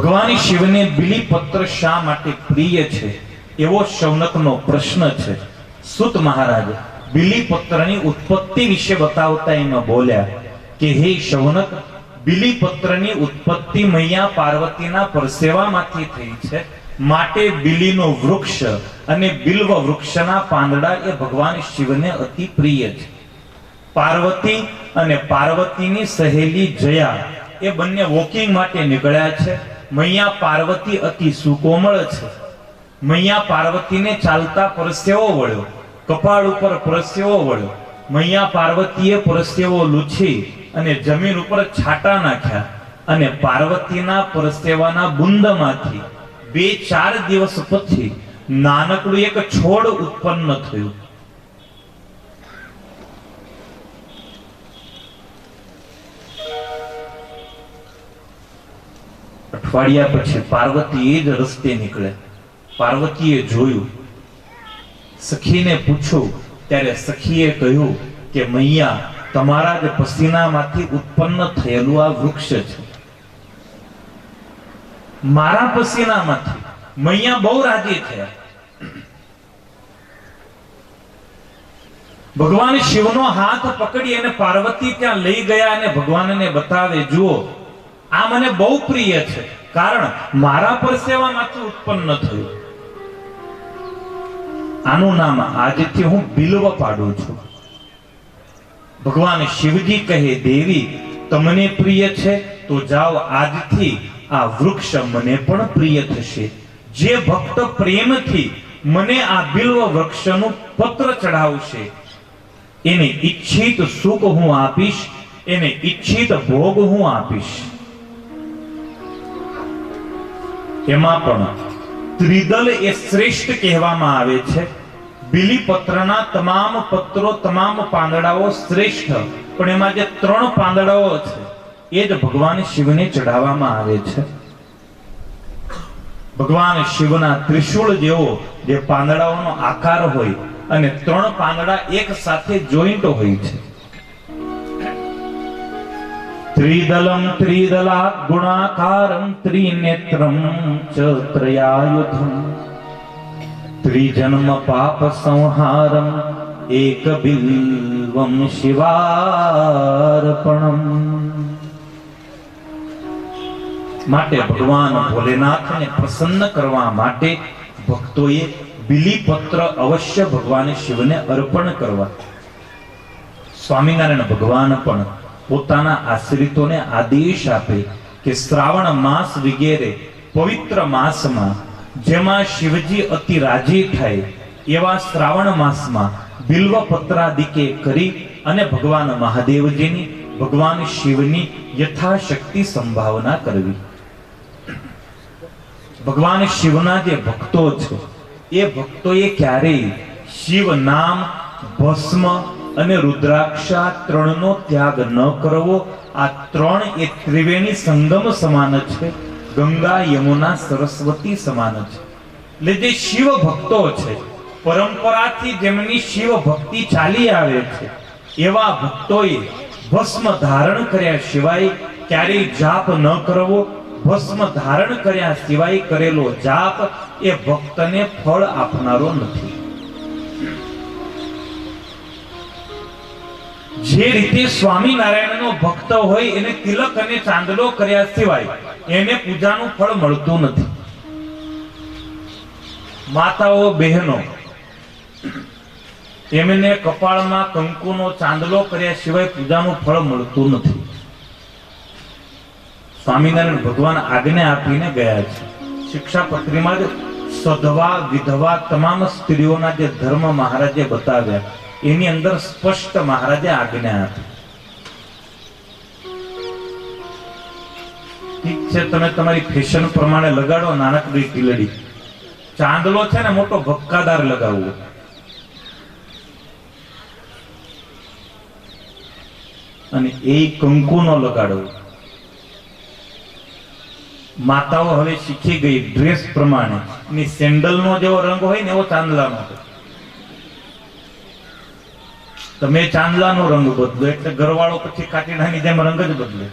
ભગવાન શિવને બિલીપત્ર શા માટે પ્રિય છે? એવો શૌનકનો પ્રશ્ન છે. સુત મહારાજ બિલીપત્રની ઉત્પત્તિ વિશે બતાવતા એમાં બોલ્યા કે, હે શૌનક બિલીપત્રની ઉત્પત્તિ મૈયા પાર્વતીના પરસેવામાંથી થઈ છે. માટે બિલીનો વૃક્ષ અને બિલ્વ વૃક્ષના પાંદડા એ ભગવાન શિવને અતિ પ્રિય છે. પાર્વતી અને પાર્વતીની સહેલી જયા એ બંને વોકિંગ માટે નીકળ્યા છે. મૈયા પાર્વતી અતિ સુકોમળ છે. મૈયા પાર્વતીને ચાલતા પરસેવો વળ્યો. કપાળ ઉપર પરસેવો વળ્યો. મૈયા પાર્વતીએ પરસેવો લૂછી અને જમીન ઉપર છાટા નાખ્યા અને પાર્વતીના પરસેવાના બુંદમાંથી બે ચાર દિવસ પછી નાનકડું એક છોડ ઉત્પન્ન થયું. અઠવાડિયા પછી પાર્વતી એ જ રસ્તે નીકળે. પાર્વતીએ જોયું. સખીને પૂછ્યું, ત્યારે સખીએ કહ્યું કે, મૈયા, તમારા જ પસીનામાંથી ઉત્પન્ન થયેલું આ વૃક્ષ છે. મારા પસીનામાંથી? મૈયા બહુ રાજી થયા. ભગવાન શિવનો હાથ પકડી અને પાર્વતી ત્યાં લઈ ગયા અને ભગવાનને બતાવે, જુઓ આ મને બહુ પ્રિય છે. કારણ મારા પરસેવામાંથી ઉત્પન્ન થયું. આનું નામ આજથી હું બિલવ પાડું છું. ભગવાન શિવજી કહે, દેવી, તમને પ્રિય છે? તો જાઓ આજથી આ વૃક્ષ મને પણ પ્રિય થશે. જે ભક્ત પ્રેમથી મને આ બિલ્વ વૃક્ષનું પત્ર ચડાવશે એને ઈચ્છિત સુખ હું આપીશ, એને ઈચ્છિત ભોગ હું આપીશ. એમાં પણ ત્રિદલ એ શ્રેષ્ઠ કહેવામાં આવે છે. બિલીપત્રના તમામ પત્રો, તમામ પાંદડાઓ શ્રેષ્ઠ, પણ એમાં જે ત્રણ પાંદડાઓ છે, એ જ ભગવાન શિવને ચઢાવવામાં આવે છે. ભગવાન શિવના ત્રિશૂળ જેવો જે પાંદડાઓનો આકાર હોય અને ત્રણ પાંદડા એક સાથે જોઈન્ટ હોય છે. ગુણાકારમ ત્રિનેત્રમ ચ ત્રયાયુધમ ત્રિજન્મ પાપ સંહારમ એક બિલ્વમ શિવાર્પણમ માટે ભગવાન ભોલેનાથને પ્રસન્ન કરવા માટે ભક્તોએ બિલીપત્ર અવશ્ય ભગવાન શિવને અર્પણ કરવા. સ્વામિનારાયણ ભગવાન પણ પોતાના આશ્રિતોને આદેશ આપે કે શ્રાવણ માસ વગેરે પવિત્ર માસમાં જેમાં શિવજી અતિ રાજી થાય એવા શ્રાવણ માસમાં બિલ્વ પત્રાદિકે કરી અને ભગવાન મહાદેવજીની, ભગવાન શિવની યથાશક્તિ સંભાવના કરવી. ભગવાન શિવના જે ભક્તો છે, એ ભક્તોએ ક્યારેય શિવ નામ ભસ્મ અને રુદ્રાક્ષા ત્રણનો ત્યાગ ન કરવો. આ ત્રણ એ ત્રિવેણી સંગમ સમાન છે. ગંગા, યમુના, સરસ્વતી સમાન છે. એટલે જે શિવ ભક્તો છે, પરંપરાથી જેમની શિવ ભક્તિ ચાલી આવે છે, એવા ભક્તોએ ભસ્મ ધારણ કર્યા સિવાય ક્યારેય જાપ ન કરવો. ભસ્મ ધારણ કર્યા સિવાય કરેલો જાપ એ ભક્તને ફળ આપનારો નથી. જે રીતે સ્વામિનારાયણનો ભક્ત હોય એને તિલક અને ચાંદલો કર્યા સિવાય એને પૂજાનું ફળ મળતું નથી. માતાઓ, બહેનો, એમને કપાળમાં કંકુનો ચાંદલો કર્યા સિવાય પૂજાનું ફળ મળતું નથી. સ્વામિનારાયણ ભગવાન આજ્ઞા આપીને ગયા છે. શિક્ષા પત્રીમાં જ સધવા, વિધવા તમામ સ્ત્રીઓના જે ધર્મ મહારાજે બતાવ્યા. એની અંદર સ્પષ્ટ મહારાજે આજ્ઞા આપી. ઠીક છે, તમે તમારી ફેશન પ્રમાણે લગાડો નાનકડી ટીલડી ચાંદલો છે ને, મોટો ભક્કાદાર લગાવવો. અને એ કંકુ નો લગાડવો. માતાઓ હવે શીખી ગઈ ડ્રેસ પ્રમાણે. ની સેન્ડલનો જેવો રંગ હોય ને, એવો ચાંદલાનો હોય. તમે ચાંદલાનો રંગ બદલો એટલે ઘરવાળો પછી કાટીડાની જેમ રંગ જ બદલે.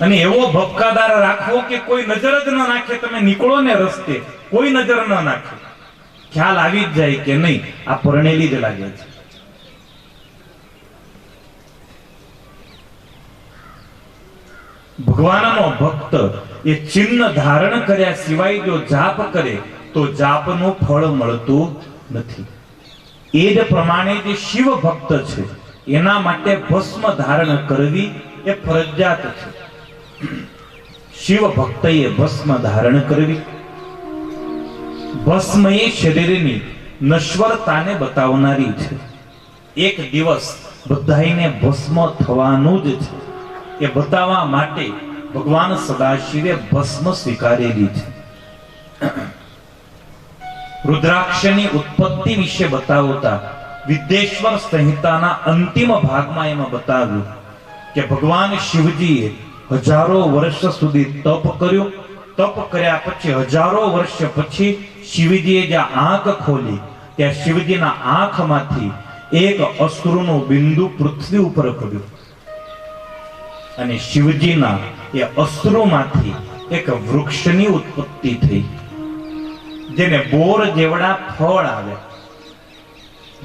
અને એવો ભપકાદાર રાખવો કે કોઈ નજર જ ન નાખે, તમે નીકળો ને રસ્તે, કોઈ નજર ન નાખે. ખ્યાલ આવી જ જાય કે નહીં, આ પરણેલી જ લાગે છે. ભગવાનનો ભક્ત એ ચિહ્ન ધારણ કર્યા સિવાય જો જાપ કરે તો જાપનું ફળ મળતું નથી. એ જ પ્રમાણે જે શિવ ભક્ત છે, એના માટે ભસ્મ ધારણ કરવી એ ફરજિયાત છે. શિવ ભક્તએ ભસ્મ ધારણ કરવી. ભસ્મ એ શરીરની નશ્વરતાને બતાવનારી છે. એક દિવસ બધાઈને ભસ્મ થવાનું જ છે એ બતાવવા માટે ભગવાન સદાશિવે ભસ્મ સ્વીકારેલી છે. રુદ્રાક્ષની ઉત્પત્તિ વિશે બતાવતા વિદ્યેશ્વર સંહિતાના અંતિમ ભાગમાં એમાં બતાવ્યું કે ભગવાન શિવજીએ હજારો વર્ષ સુધી તપ કર્યું. તપ કર્યા પછી, હજારો વર્ષ પછી શિવજીએ જ્યાં આંખ ખોલી, ત્યાં શિવજીના આંખમાંથી એક અશ્રુનું બિંદુ પૃથ્વી ઉપર પડ્યું. અને શિવજીના એ અશ્રુમાંથી એક વૃક્ષની ઉત્પત્તિ થઈ. જેને બોર જેવડા ફળ આવે,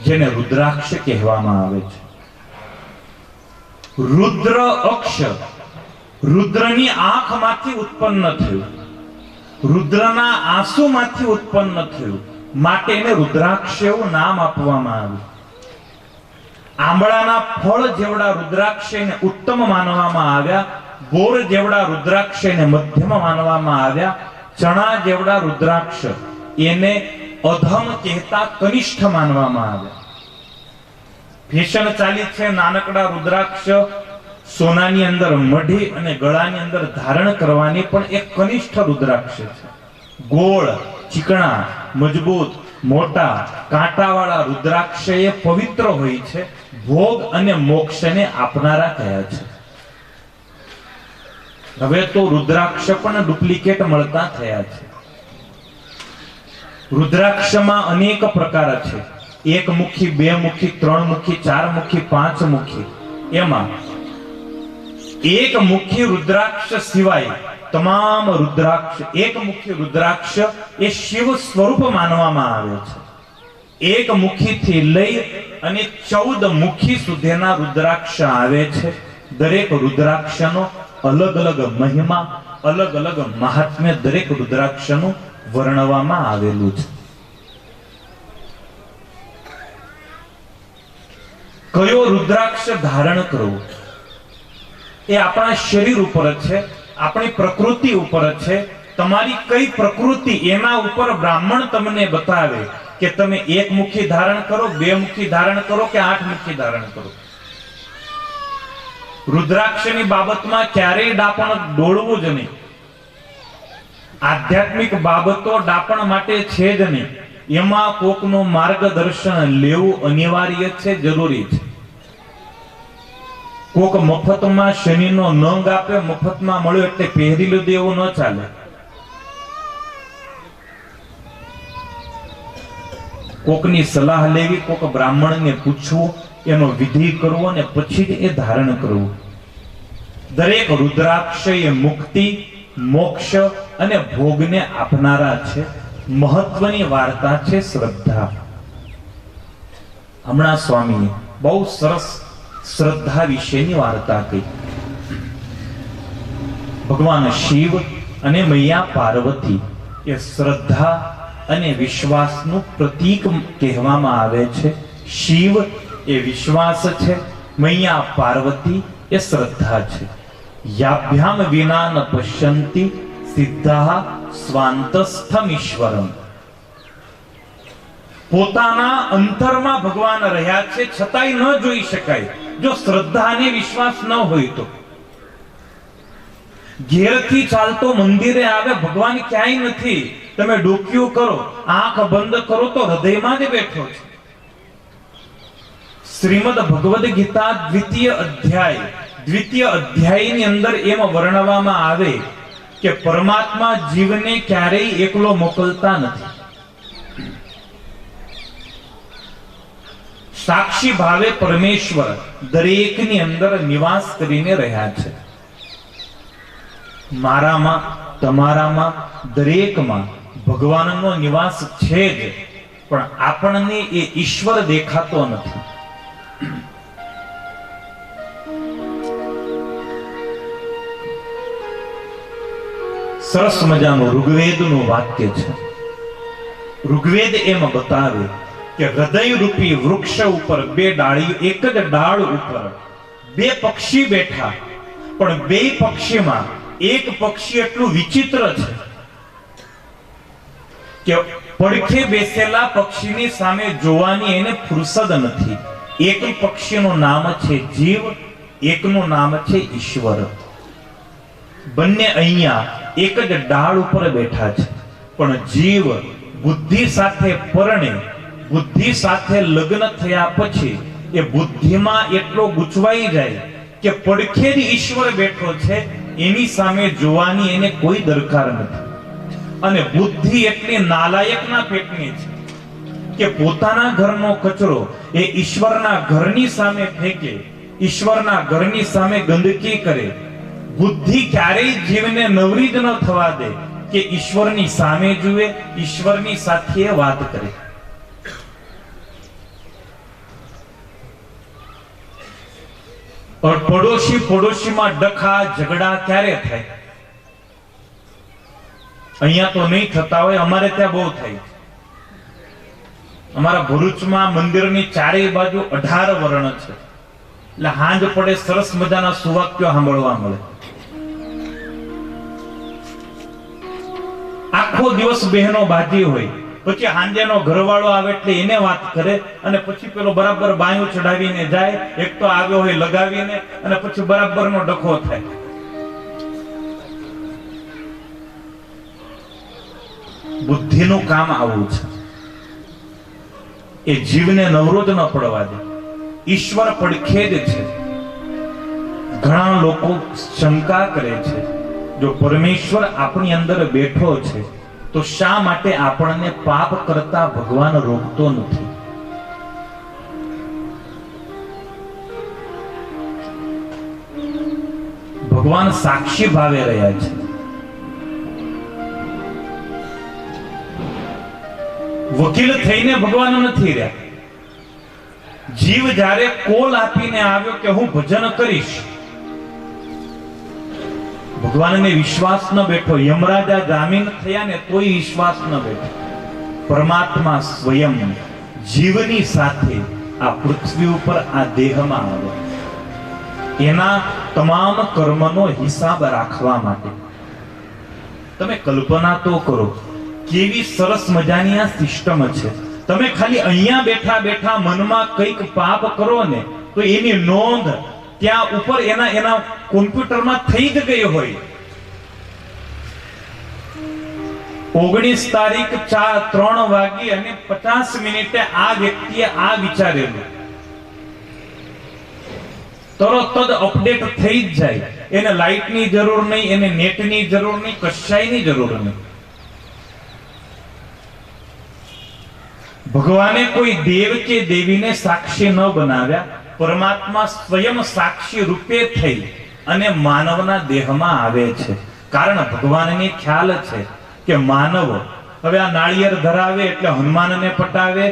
જેને રુદ્રાક્ષ કહેવામાં આવે છે. રુદ્ર અક્ષ રુદ્રની આંખમાંથી ઉત્પન્ન થયું. રુદ્રના આંસુમાંથી ઉત્પન્ન થયું. માટે એને રુદ્રાક્ષ એવું નામ આપવામાં આવ્યું. આંબળાના ફળ જેવડા રુદ્રાક્ષને ઉત્તમ માનવામાં આવ્યા. બોર જેવડા રુદ્રાક્ષને મધ્યમ માનવામાં આવ્યા. ચણા જેવડા રુદ્રાક્ષ એને અધમ કહેતા કનિષ્ઠ માનવામાં આવે. ફેશન ચાલી છે, નાનકડા રુદ્રાક્ષ સોનાની અંદર મઢી અને ગળાની અંદર ધારણ કરવાની પણ એક કનિષ્ઠ રુદ્રાક્ષ છે. ગોળ, ચીકણા, મજબૂત, મોટા, કાંટાવાળા રુદ્રાક્ષ એ પવિત્ર હોય છે, ભોગ અને મોક્ષને આપનારા કયા છે. હવે તો રુદ્રાક્ષ પણ ડુપ્લિકેટ મળતા થયા છે. રુદ્રાક્ષમાં અનેક પ્રકાર છે. એક મુખી, બે મુખી, ત્રણ મુખી, ચાર મુખી, પાંચ મુખી. એમાં એક મુખી રુદ્રાક્ષ સિવાય તમામ રુદ્રાક્ષ, એક મુખી રુદ્રાક્ષ એ શિવ સ્વરૂપ માનવામાં આવે છે. એક મુખીથી લઈ અને ચૌદ મુખી સુધીના રુદ્રાક્ષ આવે છે. દરેક રુદ્રાક્ષનો અલગ અલગ મહિમા, અલગ અલગ મહાત્મ્ય દરેક રુદ્રાક્ષનું વર્ણવામાં આવેલું છે. કયો રુદ્રાક્ષ ધારણ કરવો એ આપણા શરીર ઉપર જ છે, આપણી પ્રકૃતિ ઉપર જ છે. તમારી કઈ પ્રકૃતિ એના ઉપર બ્રાહ્મણ તમને બતાવે કે તમે એક મુખી ધારણ કરો, બે મુખી ધારણ કરો કે આઠ મુખી ધારણ કરો? રુદ્રાક્ષની બાબતમાં ક્યારેય ડાપણ ડોળવું જ નહીં. આધ્યાત્મિક બાબતો ડાપણ માટે છે જ નહીં. એમાં કોકનું માર્ગદર્શન લેવું અનિવાર્ય છે, જરૂરી છે. કોક મફતમાં શનિનો નંગ આપે, મફતમાં મળ્યો એટલે પહેરી લીધું એવું ન ચાલે. કોકની સલાહ લેવી, કોક બ્રાહ્મણને પૂછવું, એનો વિધિ કરવો અને પછી જ એ ધારણ કરવું. દરેક રુદ્રાક્ષ એ મુક્તિ મોક્ષ અને ભોગને આપનારા છે. મહત્વની વાર્તા છે શ્રદ્ધા. હમણાં સ્વામીએ બહુ સરસ શ્રદ્ધા વિશેની વાર્તા કહી. ભગવાન શિવ અને મૈયા પાર્વતી એ શ્રદ્ધા અને વિશ્વાસનું પ્રતીક કહેવામાં આવે છે. શિવ એ વિશ્વાસ છે, મૈયા પાર્વતી એ શ્રદ્ધા છે. યાભ્યામ વિના ન પશ્યંતિ સિદ્ધા સ્વાંતસ્થમ ઈશ્વરમ પોતાના અંતરમાં ભગવાન રહ્યા છે, છતાંય ન જોઈ શકાય. જો શ્રદ્ધા અને વિશ્વાસ ન હોય તો. ઘેરથી ચાલતો મંદિરે આવે, ભગવાન ક્યાંય નથી. તમે ડોક્યું કરો, આંખ બંધ કરો, તો હૃદયમાં જ બેઠો છે. શ્રીમદ ભગવદ ગીતા દ્વિતીય અધ્યાય દ્વિતીય અધ્યાયની અંદર એમ વર્ણવવામાં આવે કે પરમાત્મા જીવને ક્યારેય એકલો મોકલતા નથી. સાક્ષી ભાવે પરમેશ્વર દરેકની અંદર નિવાસ કરીને રહ્યા છે. મારામાં, તમારામાં, દરેકમાં ભગવાનનો નિવાસ છે જ, પણ આપણને એ ઈશ્વર દેખાતો નથી. સરસ મજાનું ઋગ્વેદનું વાક્ય છે. ઋગ્વેદ એમ બતાવે કે હૃદય રૂપી વૃક્ષ ઉપર બે ડાળી એક જ ડાળ ઉપર બે પક્ષી બેઠા. પણ બે પક્ષીમાં એક પક્ષી એટલું વિચિત્ર છે કે પડખે બેસેલા પક્ષીની સામે જોવાની એને ફુરસદ નથી. એક પક્ષીનું નામ છે જીવ, એકનું નામ છે ઈશ્વર. બંને અહીંયા એક જ ડાળ ઉપર બેઠા છે. પણ જીવ બુદ્ધિ સાથે પરણે, બુદ્ધિ સાથે લગ્ન થયા પછી એ બુદ્ધિમાં એટલો ગુચવાઈ જાય કે પડખે ઈશ્વર બેઠો છે, એની સામે જોવાની એને કોઈ દરકાર નથી. અને બુદ્ધિ એટલી નાલાયકના પેટની છે કે પોતાના ઘરનો કચરો એ ઈશ્વરના ઘરની સામે ફેંકે, ઈશ્વરના ઘરની સામે ગંદકી કરે બુદ્ધિ ક્યારેય જીવને નવરી જ ન થવા દે કે ઈશ્વરની સામે જુએ, ઈશ્વરની સાથે વાત કરે. પડોશી પડોશીમાં ડખા, ઝઘડા ક્યારે થાય? અહીંયા તો નહીં થતા હોય, અમારે ત્યાં બહુ થાય. અમારા ભરૂચમાં મંદિરની ચારેય બાજુ અઢાર વર્ણ છે. એટલે હાંજ પડે સરસ મજાના સુવાક્યો સાંભળવા મળે. આખો દિવસ બહેનો બાજી હોય. પછી હાંજેનો ઘરવાળો આવે એટલે એને વાત કરે અને પછી પેલો બરાબર બાયું ચડાવીને જાય, એક તો આવ્યો હોય લગાવીને અને પછી બરાબરનો ડખો થાય. બુદ્ધિનું કામ આવું છે. એ જીવને નવરોધ ન પડવા દે. ઈશ્વર પડખે જ છે. ઘણા લોકો શંકા કરે છે. જો પરમેશ્વર આપણી અંદર બેઠો છે તો શા માટે આપણને પાપ કરતા ભગવાન રોકતો નથી? ભગવાન સાક્ષી ભાવે રહ્યા છે. વકીલ થઈને ભગવાન નથી રહ્યા. જીવ જ્યારે કોલ આપીને આવ્યો કે હું ભજન કરીશ ભગવાનને વિશ્વાસ ન બેઠો, યમરાજા જામીન થયા ને તોય વિશ્વાસ ન બેઠો. પરમાત્મા સ્વયં જીવની સાથે આ પૃથ્વી ઉપર આ દેહમાં આવે. એના તમામ કર્મનો હિસાબ રાખવા માટે. તમે કલ્પના તો કરો, કેવી સરસ મજાની આ સિસ્ટમ છે. તમે ખાલી અહીંયા બેઠા બેઠા મનમાં કંઈક પાપ કરો ને, તો એની નોંધ ત્યાં ઉપર એના એના કોમ્પ્યુટરમાં થઈ જ ગઈ હોય. ઓગણીસ તારીખ ચાર ત્રણ વાગી અને પચાસ મિનિટે આ વ્યક્તિએ આ વિચારેલું. તરત જ અપડેટ થઈ જ જાય. એને લાઇટની જરૂર નહીં, એને નેટની જરૂર નહીં, કશાયની જરૂર નહીં. ભગવાને કોઈ દેવ કે દેવીને સાક્ષી ન બનાવ્યા. પરમાત્મા સ્વયં સાક્ષી રૂપે થઈ અને માનવના દેહમાં આવે છે. કારણ ભગવાનને ખ્યાલ છે કે માનવ હવે આ નાળિયેર ધરાવે એટલે હનુમાનને પટાવે,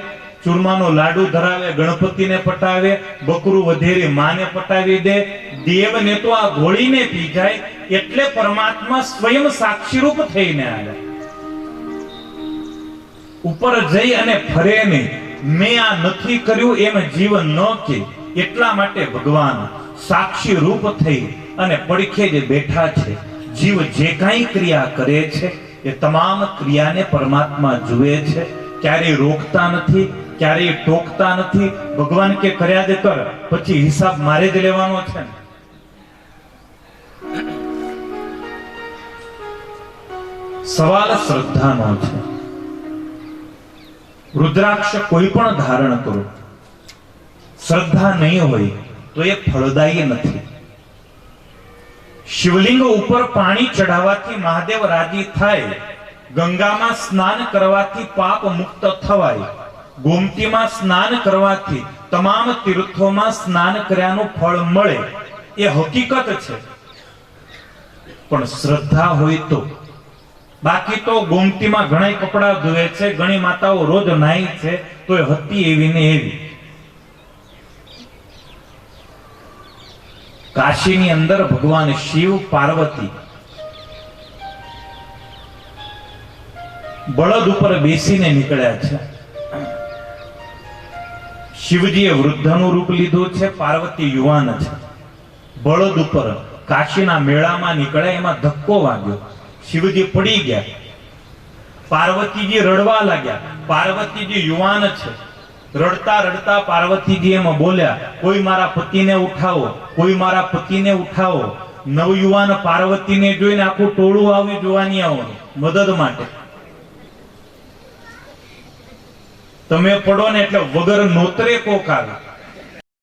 ચૂરમાનો લાડુ ધરાવે, ગણપતિને પટાવે, બકરું વધેરી માને પટાવી દે, દેવને તો આ ઘોળીને પી જાય એટલે પરમાત્મા સ્વયં સાક્ષી રૂપ થઈને આવે. ઉપર જઈ અને ફરે નહીં મેં આ નથી કર્યું એમ જીવન ન કે. એટલા માટે ભગવાન સાક્ષી રૂપ થઈ અને પડખે જે બેઠા છે, જીવ જે કાંઈ ક્રિયા કરે છે, એ તમામ ક્રિયાને પરમાત્મા જુએ છે. ક્યારેય રોકતા નથી, ક્યારેય ટોકતા નથી. ભગવાન કે કર્યા દે કર, પછી હિસાબ મારે જ લેવાનો છે સવાલ શ્રદ્ધાનો છે. રુદ્રાક્ષ કોઈ પણ ધારણ કરો. શ્રદ્ધા નહીં હોય તો એ ફળદાયી નથી. શિવલિંગ ઉપર પાણી ચડાવવાથી મહાદેવ રાજી થાય, ગંગામાં સ્નાન કરવાથી પાપ મુક્ત થવાય, ગોમતીમાં સ્નાન કરવાથી તમામ તીર્થોમાં સ્નાન કર્યાનું ફળ મળે, એ હકીકત છે. પણ શ્રદ્ધા હોય તો. બાકી તો ગોમતીમાં ઘણા કપડા ધોવે છે, ઘણી માતાઓ રોજ નાય છે તો એ હતી એવી ને એવી. કાશીની અંદર ભગવાન શિવ, પાર્વતી બળદ ઉપર બેસીને નીકળ્યા છે. શિવજીએ વૃદ્ધનું રૂપ લીધું છે, પાર્વતી યુવાન છે. બળદ ઉપર કાશીના મેળામાં નીકળ્યા એમાં ધક્કો વાગ્યો. શિવજી પડી ગયા. પાર્વતીજી રડવા લાગ્યા. પાર્વતીજી યુવાન છે. રડતા રડતા પાર્વતીજી એમાં બોલ્યા, કોઈ મારા પતિને ઉઠાવો, કોઈ મારા પતિને ઉઠાવો. નવયુવાન પાર્વતીને જોઈને આખું ટોળું આવી જોવાની આવો. મદદ માટે. તમે પડો ને એટલે વગર નોતરે કોક આવે.